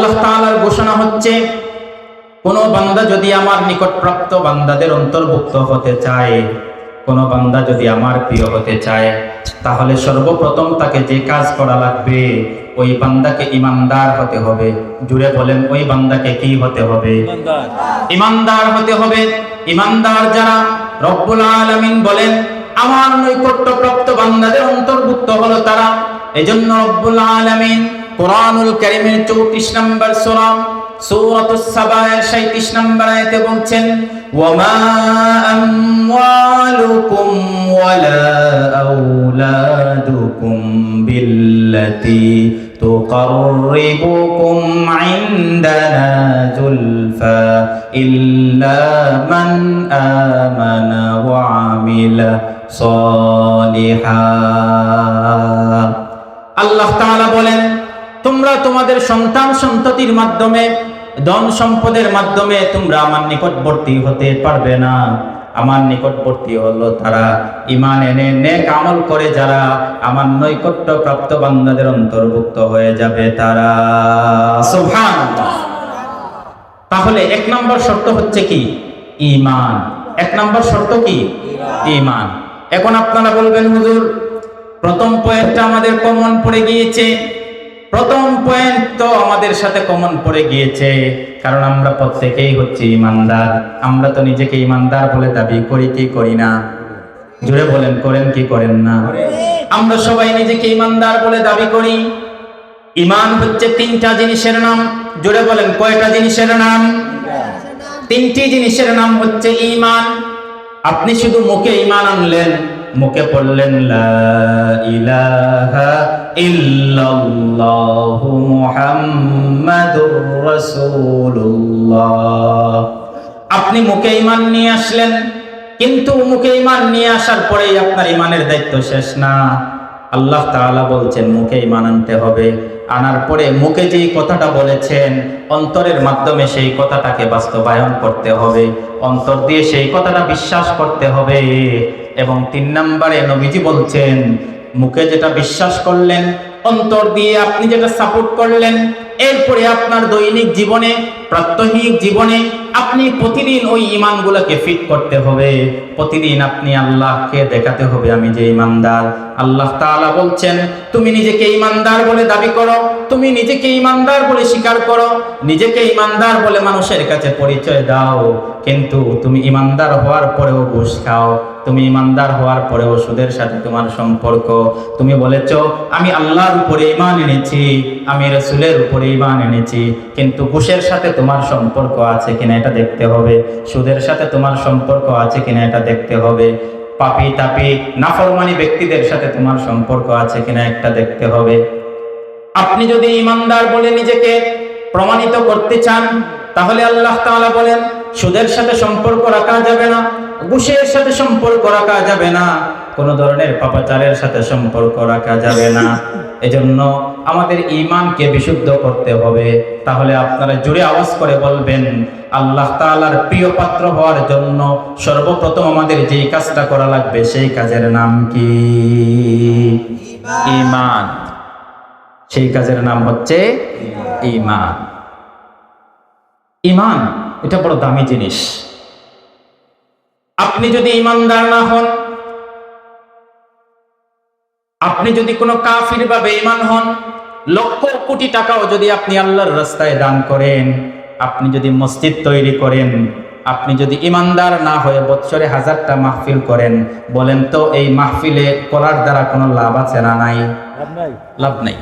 আল্লাহ তাআলার ঘোষণা হচ্ছে কোন বান্দা যদি আমার নিকটপ্রাপ্ত বান্দাদের অন্তর্ভুক্ত হতে চায় কোন বান্দা যদি আমার প্রিয় হতে চায় তাহলে সর্বপ্রথম তাকে যে কাজ করা লাগবে ওই বান্দাকে ইমানদার হতে হবে। জুড়ে বলেন ওই বান্দাকে কি হতে হবে? ইমানদার। হতে হবে। ইমানদার যারা রব্বুল আলামিন বলেন আমার নৈকট্যপ্রাপ্ত বান্দাদের অন্তর্ভুক্ত হলো তারা। এজন্য রব্বুল আলামিন কোরআনুল কারীমের 34 নম্বর সূরা সূরাতুস সাবা এর 37 নম্বর আয়াতে বলছেন ওয়ামা আমওয়ালুকুম ওয়ালা আওলাদুকুম বিল্লাতি تقربكم عندنا زلفى إلا من آمن وعمل صالحا আল্লাহ তাআলা বলেন তোমরা তোমাদের সন্তান সন্ততির মাধ্যমে, ধন সম্পদের মাধ্যমে তোমরা আমার নিকটবর্তী হতে পারবে না। আমার নিকটবর্তী হলো তারা। ইমান এনে নেক আমল করে যারা আমার নৈকট্য প্রাপ্ত বান্দাদের অন্তর্ভুক্ত হয়ে যাবে তারা। সুবহানাল্লাহ। তাহলে এক নম্বর শর্ত হচ্ছে কি? ইমান এক নম্বর শর্ত কি? ইমান এখন আপনারা বলবেন, হুজুর, প্রথম পয়েন্টটা আমাদের কমন পড়ে গিয়েছে। প্রথম পয়েন্ট তো আমাদের সাথে কমন পড়ে গিয়েছে, কারণ আমরা প্রত্যেকেই হচ্ছে ইমানদার। আমরা তো নিজেকে ইমানদার বলে দাবি করি, কি করি না? জুড়ে বলেন, করেন কি করেন না? আমরা সবাই নিজেকে ইমানদার বলে দাবি করি। ইমান হচ্ছে তিনটা জিনিসের নাম। জুড়ে বলেন, কয়টা জিনিসের নাম? তিনটি জিনিসের নাম হচ্ছে ইমান। আপনি শুধু মুখে ইমান আনলেন মুখে পড়লেন, লা ইলাহা আপনি মুখে ইমান নিয়ে আসলেন, কিন্তু মুখে ইমান নিয়ে আসার পরেই আপনার ইমানের দায়িত্ব শেষ না। আল্লাহ তাআলা বলছেন মুখে ইমান আনতে হবে। আনার পরে মুখে যেই কথাটা বলেছেন, অন্তরের মাধ্যমে সেই কথাটাকে বাস্তবায়ন করতে হবে। অন্তর দিয়ে সেই কথাটা বিশ্বাস করতে হবে। এবং তিন নম্বরে নবীজি বলছেন, মুখে যেটা বিশ্বাস করলেন, অন্তর দিয়ে আপনি যেটা সাপোর্ট করলেন, এরপরে আপনার দৈনিক জীবনে, প্রাত্যহিক জীবনে আপনি প্রতিদিন ওই ইমানগুলোকে ফিট করতে হবে। প্রতিদিন আপনি আল্লাহকে দেখাতে হবে, আমি যে ইমানদার আল্লাহ তাআলা বলছেন, তুমি নিজেকে ইমানদার বলে দাবি করো, তুমি নিজেকে ইমানদার বলে স্বীকার করো, নিজেকে ইমানদার বলে মানুষের কাছে পরিচয় দাও। কিন্তু তুমি ইমানদার হওয়ার পরেও ঘুষ খাও। তুমি ইমানদার হওয়ার পরেও সুদের সাথে তোমার সম্পর্ক। তুমি বলেছ, আমি আল্লাহর উপরে ইমান এনেছি, আমি রসুলের উপরে ইমান এনেছি, কিন্তু ঘুষের সাথে তোমার সম্পর্ক আছে কিনা এটা দেখতে হবে। সুদের সাথে তোমার সম্পর্ক আছে কিনা এটা দেখতে হবে। পাপি তাপি, নাফরমানি ব্যক্তিদের সাথে তোমার সম্পর্ক আছে কিনা একটা দেখতে হবে। আপনি যদি ইমানদার বলে নিজেকে প্রমাণিত করতে চান, তাহলে আল্লাহ তাআলা বলেন, সুদের সাথে সম্পর্ক রাখা যাবে না। ঘুষের সাথে সম্পর্ক রাখা যাবে না। কোন ধরনের পাপাচারের সাথে সম্পর্ক রাখা যাবে না। এজন্য আমাদের ইমানকে বিশুদ্ধ করতে হবে। তাহলে আপনারা জুড়ে আওয়াজ করে বলবেন আল্লাহ তাআলার প্রিয় পাত্র হওয়ার জন্য সর্বপ্রথম আমাদের যেই কাজটা করা লাগবে সেই কাজের নাম কি? ইমান সেই কাজের নাম হচ্ছে ইমান ইমান এটা বড় দামি জিনিস। আপনি যদি ইমানদার না হন আপনি যদি কোনো কাফির বা বেঈমান হন লক্ষ কোটি টাকাও যদি আপনি আল্লাহর রাস্তায় দান করেন আপনি যদি মসজিদ তৈরি করেন আপনি যদি ইমানদার না হয়ে বৎসরে হাজারটা মাহফিল করেন বলেন তো এই মাহফিলে করার দ্বারা কোনো লাভ আছে না নাই? লাভ নাই।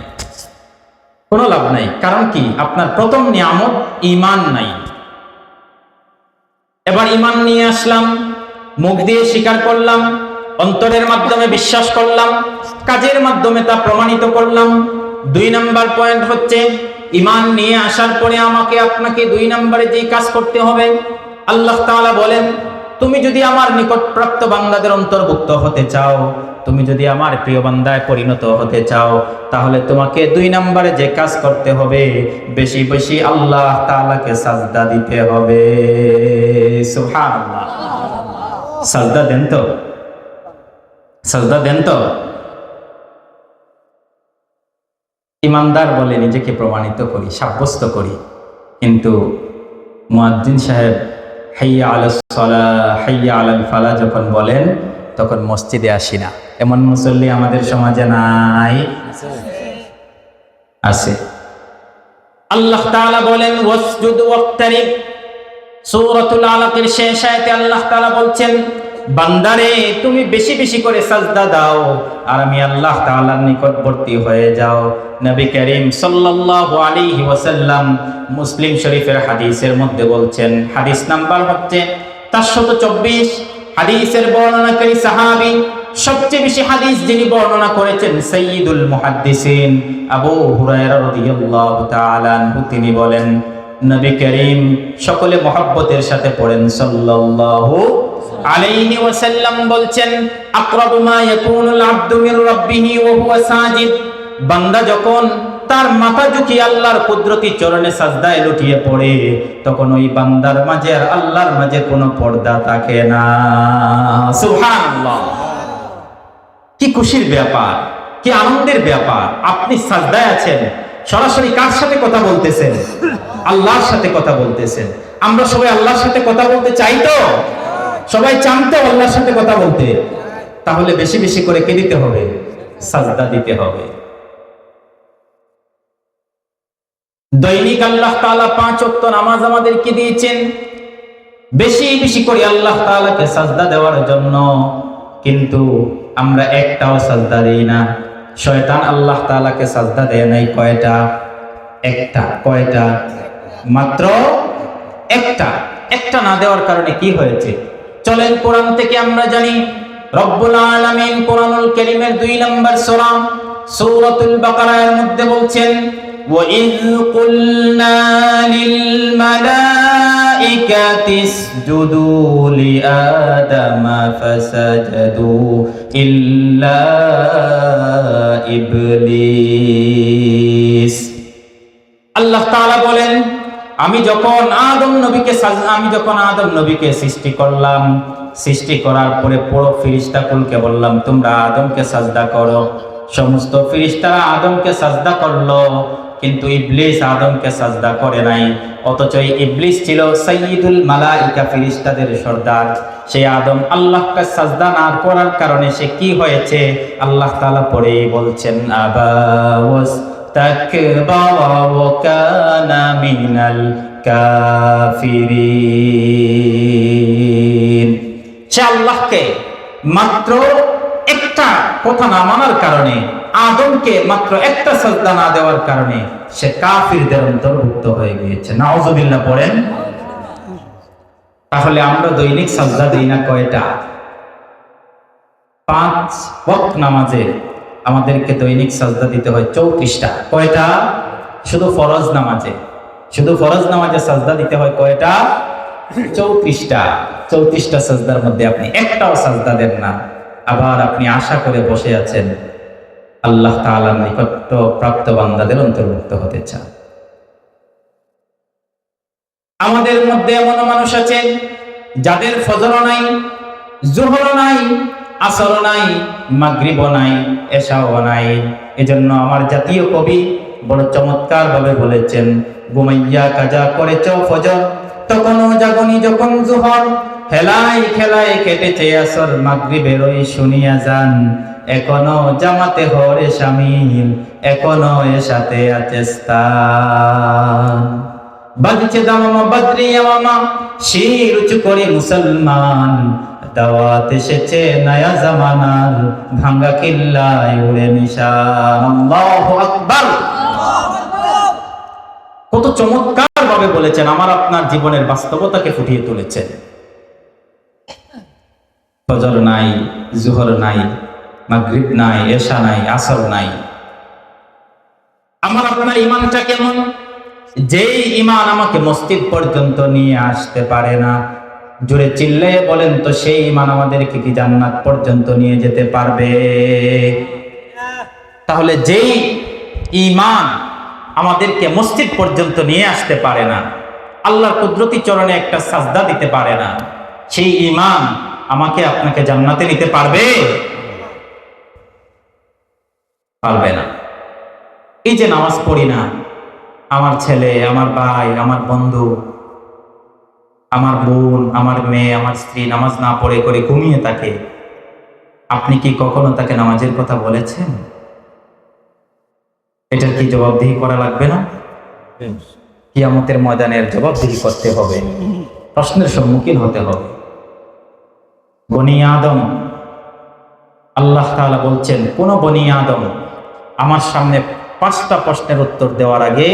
কোনো লাভ নাই। কারণ কি? আপনার প্রথম নিয়ামত ইমান নাই। এবার ইমান নিয়ে আসলাম। মুখ দিয়ে স্বীকার করলাম, অন্তরের মাধ্যমে বিশ্বাস করলাম, কাজের মাধ্যমে তা প্রমাণিত করলাম। দুই নাম্বার পয়েন্ট হচ্ছে ইমান নিয়ে আসার পরে আমাকে আপনাকে দুই নম্বরে যেই কাজ করতে হবে, আল্লাহ তাআলা বলেন, তুমি যদি আমার নিকটপ্রাপ্ত বান্দাদের অন্তর্ভুক্ত হতে চাও, তুমি যদি আমার প্রিয় বান্দায় পরিণত হতে চাও, তাহলে তোমাকে দুই নম্বরে যে কাজ করতে হবে, বেশি বেশি আল্লাহ তাআলাকে সাজদা দিতে হবে। সুবহানাল্লাহ। সাজদা দেন তো। সাজদা দেন তো। ইমানদার বলে নিজেকে প্রমাণিত করি, সাব্যস্ত করি। কিন্তু মুয়াজ্জিন সাহেব, হাইয়া আল সলা, হাইয়া আল ফালা যখন বলেন, তখন মসজিদে আসি না। এমন মুসল্লি আমাদের সমাজে নাই। আছে। আল্লাহ বলেন সূরাতুল আলাকের শেষ আয়াতে আল্লাহ তাআলা বলছেন, বান্দারে, তুমি বেশি বেশি করে সাজদা দাও আর আমি আল্লাহ তাআলার নিকটবর্তী হয়ে যাও। নবী করিম সাল্লাল্লাহু আলাইহি ওয়াসাল্লাম মুসলিম শরীফের হাদিসের মধ্যে বলছেন, হাদিস নাম্বার হচ্ছে 424 হাদিসের বর্ণনাকারী সাহাবী, সবচেয়ে বেশি হাদিস যিনি বর্ণনা করেছেন সাইয়্যিদুল মুহাদ্দিসিন আবু হুরায়রা রাদিয়াল্লাহু তাআলা তিনি বলেন নবী করিম সকলে মহব্বতের সাথে পড়েন সাল্লাল্লাহু আলাইহি ওয়াসাল্লাম বলছেন, আকরাবু মা ইয়াকুনুল আবদু মির রাব্বিহি ওয়া হুয়া সাজিদ। বান্দা যখন তার মাথা ঝুঁকিয়ে আল্লাহর কুদরতি চরণে সাজদায় লুটিয়ে পড়ে, তখন ওই বান্দার মাঝে আর আল্লাহর মাঝে কোনো পর্দা থাকে না। সুবহানাল্লাহ। কি খুশির ব্যাপার, কি আনন্দের ব্যাপার, আপনি সাজদায় আছেন। সরাসরি কার সাথে কথা বলতেছেন? আল্লাহর সাথে কথা বলতেছেন। আমরা সবাই আল্লাহর সাথে কথা বলতে চাই তো? সবাই চান তো আল্লাহর সাথে কথা বলতে? তাহলে বেশি বেশি করে কে দিতে হবে? সাজদা দিতে হবে। দৈনিক আল্লাহ তাআলা পাঁচ ওয়াক্ত নামাজ আমাদের আমাদেরকে দিয়েছেন। বেশি বেশি করে আল্লাহ তাআলাকে সাজদা দেওয়ার জন্য। কিন্তু আমরা একটাও সাজদা দিই না। শয়তান আল্লাহ তালাকে সাজদা দেয় নাই কয়টা? একটা। কয়টা? মাত্র একটা। একটা না দেওয়ার কারণে কি হয়েছে? চলেন কোরআন থেকে আমরা জানি, রব্বুল আলামিন কোরআনুল কারীমের 2 নম্বর সূরা, সূরাতুল বাকারার মধ্যে বলছেন, ওয়া ইয কুলনা লিল মালা لِلْمَلَائِكَةِ اسْجُدُوا لِآدَمَ فَسَجَدُوا إِلَّا إِبْلِيسَ আল্লাহ তাআলা বলেন আমি যখন আদম নবীকে সাজ- আমি যখন আদম নবীকে সৃষ্টি করলাম সৃষ্টি করার পরে পুরো ফিরিস্তা কুলকে বললাম তোমরা আদমকে সাজদা করো সমস্ত ফিরিস্তারা আদমকে সাজদা করলো কিন্তু ইবলিস আদমকে সাজদা করে নাই। অথচ ইবলিস ছিল সৈয়দুল মালাইকা ফিরিস্তাদের সর্দার। সেই আদম আল্লাহকে সাজদা না করার কারণে সে কি হয়েছে? আল্লাহ তালা পরে বলছেন আবাস সে আল্লাহকে মাত্র একটা কথা না মানার কারণে আদমকে মাত্র একটা সাজদা না দেওয়ার কারণে সে কাফিরদের অন্তর্ভুক্ত হয়ে গিয়েছে। নাউজুবিল্লাহ পড়েন। তাহলে আমরা দৈনিক সাজদা দিই না কয়টা? পাঁচ ওয়াক্ত নামাজে আমাদেরকে দৈনিক সাজদা দিতে হয় চৌত্রিশটা। কয়টা? শুধু ফরজ নামাজে। শুধু ফরজ নামাজে সাজদা দিতে হয় কয়টা? চৌত্রিশটা। চৌত্রিশটা সাজদার মধ্যে আপনি একটাও সাজদা দেন না। আবার আপনি আশা করে বসে আছেন আল্লাহ তাআলার নিকট প্রাপ্ত বান্দাদের অন্তর্ভুক্ত হতে চান। আমাদের মধ্যে এমন মানুষ আছে যাদের ফজর নাই জোহর নাই আসর নাই মাগরিব নাই, এশাও নাই। এজন্য আমার জাতীয় কবি বড় চমৎকার ভাবে বলেছেন ঘুমাইয়া কাজা করেছ ফজর, তখনও জাগনি যখন জোহর। হেলাই খেলায় কেটেছে আসর মাগরিবের ওই শুনিয়া যান। এখনও জামাতে হরে শামিল, এখনও এসাতে আছে স্থান। বাজছে দামামা বাদ্রিয়া মামা শির উঁচু করে মুসলমান। দাওয়াত এসেছে নয়া জামানার, ভাঙ্গা কিল্লায় উড়ে আকবার। কত চমৎকার ভাবে বলেছেন, আমার আপনার জীবনের বাস্তবতাকে ফুটিয়ে তুলেছেন। ফজর নাই, জোহর নাই, মাগরিব নাই, এশা নাই, আসর নাই। আমার আপনার ইমানটা কেমন? যেই ইমান আমাকে মসজিদ পর্যন্ত নিয়ে আসতে পারে না, জোরে চিল্লে বলেন তো সেই ইমান আমাদেরকে কি জান্নাত পর্যন্ত নিয়ে যেতে পারবে? তাহলে যেই ইমান আমাদেরকে মসজিদ পর্যন্ত নিয়ে আসতে পারে না, আল্লাহর কুদরতি চরণে একটা সাজদা দিতে পারে না, সেই ইমান আমাকে আপনাকে জান্নাতে নিতে পারবে? পারবে না। এই যে নামাজ পড়ি না আমার ছেলে আমার ভাই আমার বন্ধু আমার বোন আমার মেয়ে আমার স্ত্রী নামাজ না পড়ে করে ঘুমিয়ে থাকে আপনি কি কখনো তাকে নামাজের কথা বলেছেন? এটার কি জবাবদিহি করা লাগবে না? কিয়ামতের ময়দানের জবাবদিহি করতে হবে। প্রশ্নের সম্মুখীন হতে হবে। বনি আদম। আল্লাহ তালা বলছেন, কোন বনি আদম আমার সামনে পাঁচটা প্রশ্নের উত্তর দেওয়ার আগে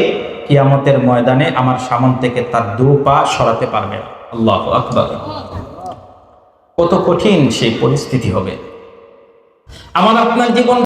কিয়ামতের ময়দানে আমার সামন থেকে তার দু পা সরাতে পারবে। আল্লাহ আকবর। কত কঠিন সেই পরিস্থিতি হবে। আমার আপনার জীবন